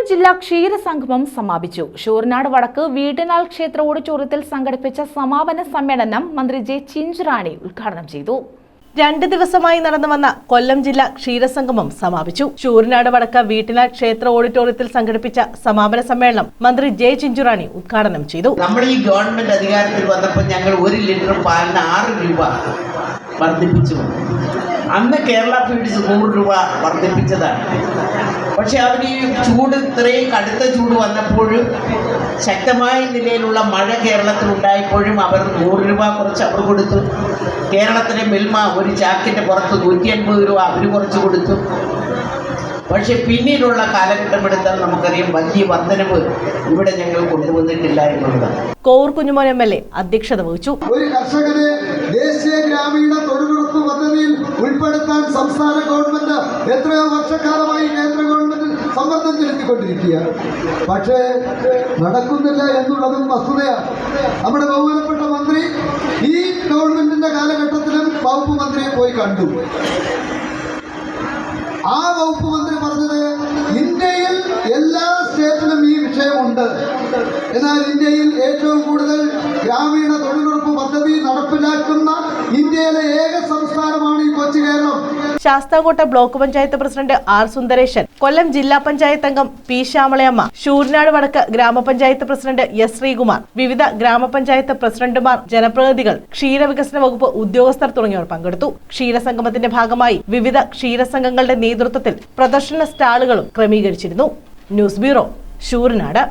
കൊല്ലം ജില്ലാ ക്ഷീരസംഗമം സമാപിച്ചു. ഷൂർനാട് വടക്ക് വീട്ടിനാൽ ക്ഷേത്ര ഓഡിറ്റോറിയത്തിൽ സംഘടിപ്പിച്ച സമാപന സമ്മേളനം മന്ത്രി ജെ ചിഞ്ചുറാണി ഉദ്ഘാടനം ചെയ്തു. രണ്ട് ദിവസമായി നടന്നു വന്ന കൊല്ലം ജില്ലാ ക്ഷീരസംഗമം സമാപിച്ചു. ശൂരനാട് വടക്ക വീട്ടിനാൾ ക്ഷേത്ര ഓഡിറ്റോറിയത്തിൽ സംഘടിപ്പിച്ച സമാപന സമ്മേളനം മന്ത്രി ജെ ചിഞ്ചുറാണി ഉദ്ഘാടനം ചെയ്തു. നമ്മുടെ ഈ ഗവൺമെന്റ് അധികാരത്തിൽ വന്നപ്പോൾ ഞങ്ങൾ ഒരു ലിറ്റർ പാലിന് ആറ് രൂപ വർദ്ധിപ്പിച്ചു. അന്ന് കേരള ഫീഡ്സ് നൂറ് രൂപ വർദ്ധിപ്പിച്ചതാണ്. പക്ഷെ അവർ ഈ ചൂട് ഇത്രയും കടുത്ത ചൂട് വന്നപ്പോഴും ശക്തമായ നിലയിലുള്ള മഴ കേരളത്തിൽ ഉണ്ടായപ്പോഴും അവർ നൂറ് രൂപ കുറച്ച് അവർ കൊടുത്തു. കേരളത്തിലെ മിൽമ ഒരു ചാക്കിന്റെ പുറത്ത് നൂറ്റി അൻപത് രൂപ അവർ കുറച്ച് കൊടുത്തു. പക്ഷെ പിന്നീടുള്ള കാലഘട്ടം എടുത്താൽ നമുക്കറിയാം വലിയ വർധനവ് ഇവിടെ ഞങ്ങൾ കൊണ്ടുവന്നിട്ടില്ല എന്നുള്ളതാണ് Kovoor Kunjumon M L A അധ്യക്ഷത വഹിച്ചു. ഒരു കർഷകനെ ദേശീയ ഗ്രാമീണ തൊഴിലുറപ്പ് പദ്ധതിയിൽ ഉൾപ്പെടുത്താൻ സംസ്ഥാന ഗവൺമെന്റ് എത്രയോ വർഷക്കാലമായി കേന്ദ്ര ഗവൺമെന്റ് സമ്മർദ്ദം ചെലുത്തിക്കൊണ്ടിരിക്കുകയാണ്. പക്ഷേ നടക്കുന്നില്ല എന്നുള്ളതും വസ്തുതയാണ്. നമ്മുടെ ബഹുമാനപ്പെട്ട മന്ത്രി ഈ ഗവൺമെന്റിന്റെ കാലഘട്ടത്തിലും വകുപ്പ് മന്ത്രിയെ പോയി കണ്ടു. ആ വകുപ്പ് മന്ത്രി പറഞ്ഞത് ഇന്ത്യയിൽ എല്ലാ സ്റ്റേറ്റിലും ഈ വിഷയമുണ്ട്. എന്നാൽ ഇന്ത്യയിൽ ഏറ്റവും കൂടുതൽ ഗ്രാമീണ തൊഴിലുറപ്പ് പദ്ധതി നടപ്പിലാക്കുന്ന ഇന്ത്യയിലെ ഏക സംസ്ഥാനമാണ് ഈ കൊച്ചു Keralam. Sasthamcotta block panchayat president R Sundaresan Kollam ജില്ലാ പഞ്ചായത്ത് അംഗം പി ശ്യാമളയമ്മ ശൂരനാട് വടക്ക് ഗ്രാമപഞ്ചായത്ത് പ്രസിഡന്റ് എസ് ശ്രീകുമാർ വിവിധ ഗ്രാമപഞ്ചായത്ത് പ്രസിഡന്റുമാർ ജനപ്രതിനിധികൾ ക്ഷീരവികസന വകുപ്പ് ഉദ്യോഗസ്ഥർ തുടങ്ങിയവർ പങ്കെടുത്തു. ക്ഷീരസംഗമത്തിന്റെ ഭാഗമായി വിവിധ ക്ഷീരസംഘങ്ങളുടെ നേതൃത്വത്തിൽ പ്രദർശന സ്റ്റാളുകളും ക്രമീകരിച്ചിരുന്നു. News bureau Sooranad